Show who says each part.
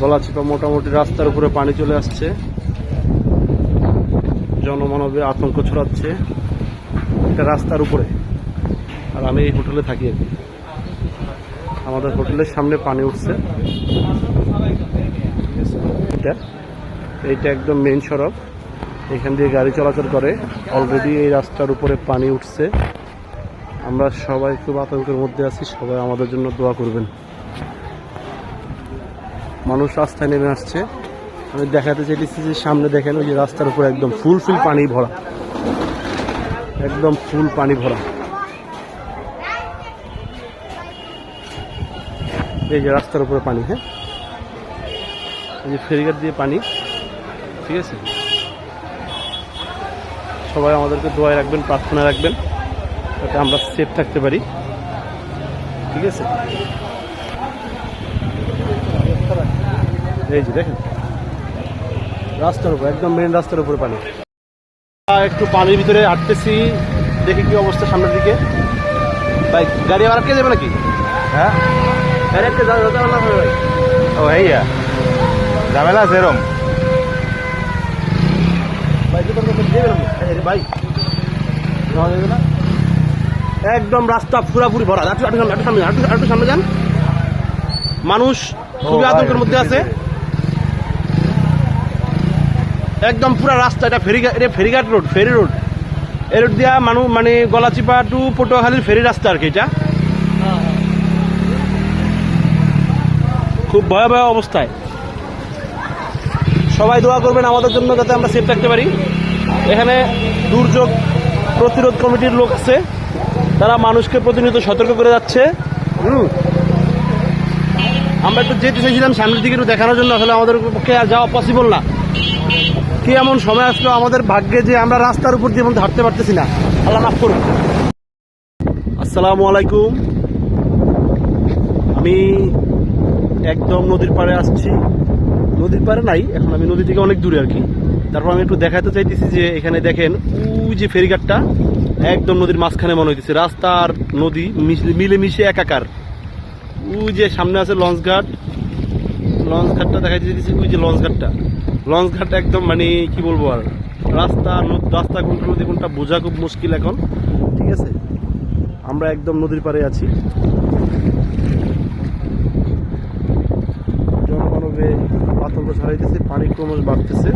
Speaker 1: গলাচিপা মোটামুটি রাস্তার উপরে পানি চলে আসছে। জনমানবে আতঙ্ক ছড়াচ্ছে একটা রাস্তার উপরে। আর আমি এই হোটেলে থাকি আর আমাদের হোটেলের সামনে পানি উঠছে। এটা, এইটা একদম মেন সড়ক। এখান দিয়ে গাড়ি চলাচল করে। অলরেডি এই রাস্তার উপরে পানি উঠছে। আমরা সবাই খুব আতঙ্কের মধ্যে আছি। সবাই আমাদের জন্য দোয়া করবেন। মানুষ রাস্তায় নেমে আসছে। আমি দেখাতে চাইতেছি যে সামনে দেখেন ওই যে রাস্তার উপর একদম ফুল ফুল পানি ভরা। একদম ফুল পানি ভরা। এই যে রাস্তার উপরে পানি হ্যাঁ? এই যে ফেরিঘাট দিয়ে পানি, ঠিক আছে? সবাই আমাদেরকে দোয়ায় রাখবেন প্রার্থনা রাখবেন, যাতে আমরা সেফ থাকতে পারি। ঠিক আছে? এই যে দেখেন। রাস্তার উপর একদম মেন রাস্তার উপরে পানি। একটু পানির ভিতরে আটতেছি দেখি কি অবস্থা সামনের দিকে। ভাই গাড়ি আবার কে যাবে নাকি?
Speaker 2: হ্যাঁ।
Speaker 1: গাড়ি আটকে যাবে না ভাই।
Speaker 2: ও ঝামেলা আছে এরম।
Speaker 1: ভাই একদম রাস্তা পুরাপুরি ভরা। আটু আটু সামনে আটু সামনে যান। মানুষ খুবই আতঙ্কের মধ্যে আছে। একদম পুরো রাস্তা, এটা ফেরিঘাট এটা ফেরিঘাট রোড ফেরি রোড এই রোড দিয়া মানুষ মানে গলাচিপা টু পটুয়াখালীর ফেরি রাস্তা আর কি এটা। খুব ভয়াবহ অবস্থায়। সবাই দোয়া করবেন আমাদের জন্য যাতে আমরা সেফ থাকতে পারি। এখানে দুর্যোগ প্রতিরোধ কমিটির লোক আছে। তারা মানুষকে প্রতিনিয়ত সতর্ক করে যাচ্ছে। আমরা একটু যেতে চাইছিলাম সামনের দিকে একটু দেখানোর জন্য, আসলে আমাদের পক্ষে আর যাওয়া পসিবল না। কি এমন সময় আসলো? আমাদের ভাগ্যে যে আমরা রাস্তার উপর দিয়ে হাঁটতে পারতেছি না। আল্লাহ মাফ করুন আসসালামু আলাইকুম। আমি একদম নদীর পাড়ে আসছি। নদীর পাড়ে নাই, এখন আমি নদী থেকে অনেক দূরে আর কি। তারপর আমি একটু দেখাতে চাইতেছি যে এখানে দেখেন, ওই যে ফেরিঘাটটা, একদম নদীর মাঝখানে মনে হইতেছে। রাস্তা আর নদী মিশ- মিলেমিশে একাকার। ওই যে সামনে আছে লঞ্চ ঘাট। লঞ্চ ঘাটটা দেখাইতে চাইতেছি, ওই যে লঞ্চ ঘাটটা। লঞ্চ ঘাট একদম মানে কি বলব আর, রাস্তা রাস্তা কোনটা নদী, কোনটা বোঝা খুব মুশকিল এখন। ঠিক আছে? আমরা একদম নদীর পাড়ে আছি। জনমানবে আতঙ্ক ছাড়াইতেছে পানি ক্রমশ বাড়তেছে।